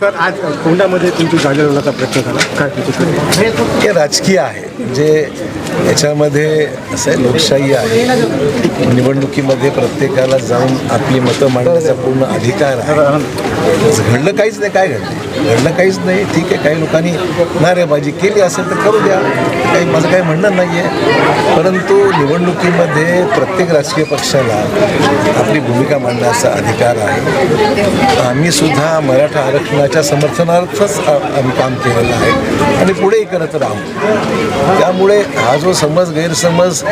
Sir आज कोंडामध्ये तुमची जागा लावण्याचा प्रयत्न झाला. काय हे राजकीय आहे. जे याच्यामध्ये असं आहे लोकशाही आहे. निवडणुकीमध्ये प्रत्येकाला जाऊन आपली मतं मांडण्याचा पूर्ण अधिकार आहे. घडलं काहीच नाही काय घडलं? घडलं काहीच नाही. ठीक आहे काही लोकांनी नारेबाजी केली असेल तर करू द्या. काही माझं काही म्हणणं नाही आहे परंतु निवडणुकीमध्ये प्रत्येक राजकीय पक्षाला आपली भूमिका मांडण्याचा अधिकार आहे. आम्ही सुद्धा मराठा आरक्षणाच्या समर्थनार्थच आम्ही काम केलेलं आहे. आणि पुढेही करत राहू. त्यामुळे हा जो समज गैरसमज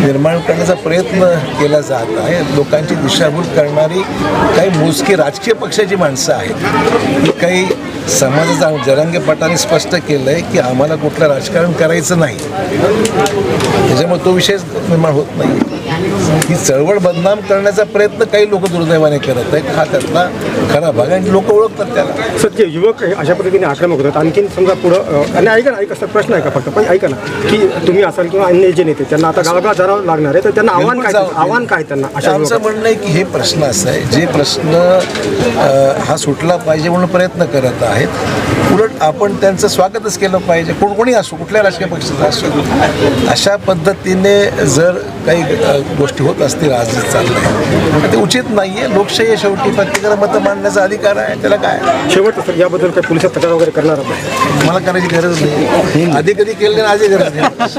निर्माण करण्याचा प्रयत्न केला जात आहे लोकांची दिशाभूल करणारी काही मोजकी राजकीय पक्षाची माणसं आहेत. ही काही समाजाचा जरांगेपटाने स्पष्ट केलं आहे की आम्हाला कुठलं राजकारण करायचं नाही. त्याच्यामुळे तो विषयच निर्माण होत नाही ही चळवळ बदनाम करण्याचा प्रयत्न काही लोक दुर्दैवाने करत आहेत. हा त्यातला खरा भाग आहे आणि लोक ओळखतात त्याला. सर युवक अशा पद्धतीने आक्रमक होतात. आणखीन समजा पुढं आणि ऐका ना ऐका सर प्रश्न आहे का फक्त? पण ऐका ना की तुम्ही असाल किंवा अन्य जे नेते त्यांना आता गावागाव जावं लागणार आहे तर त्यांना आव्हान काय आव्हान काय त्यांना अशा आमचं युवकांना? म्हणणं आहे की हे प्रश्न असं आहे. जे प्रश्न हा सुटला पाहिजे म्हणून प्रयत्न करत आहेत उलट आपण त्यांचं स्वागतच केलं पाहिजे. कोण कोणी असो कुठल्या राजकीय पक्षाचा असो. अशा पद्धतीने जर काही गोष्टी होत असतील आज चाललंय तर ते उचित नाही आहे लोकशाही आहे शेवटी प्रत्येकाला मतं मांडण्याचा अधिकार आहे त्याला काय शेवट सर याबद्दल काही पोलिसात तक्रार वगैरे करणार? मला करायची गरज नाही आधी कधी केलं नाही आजही गरज नाही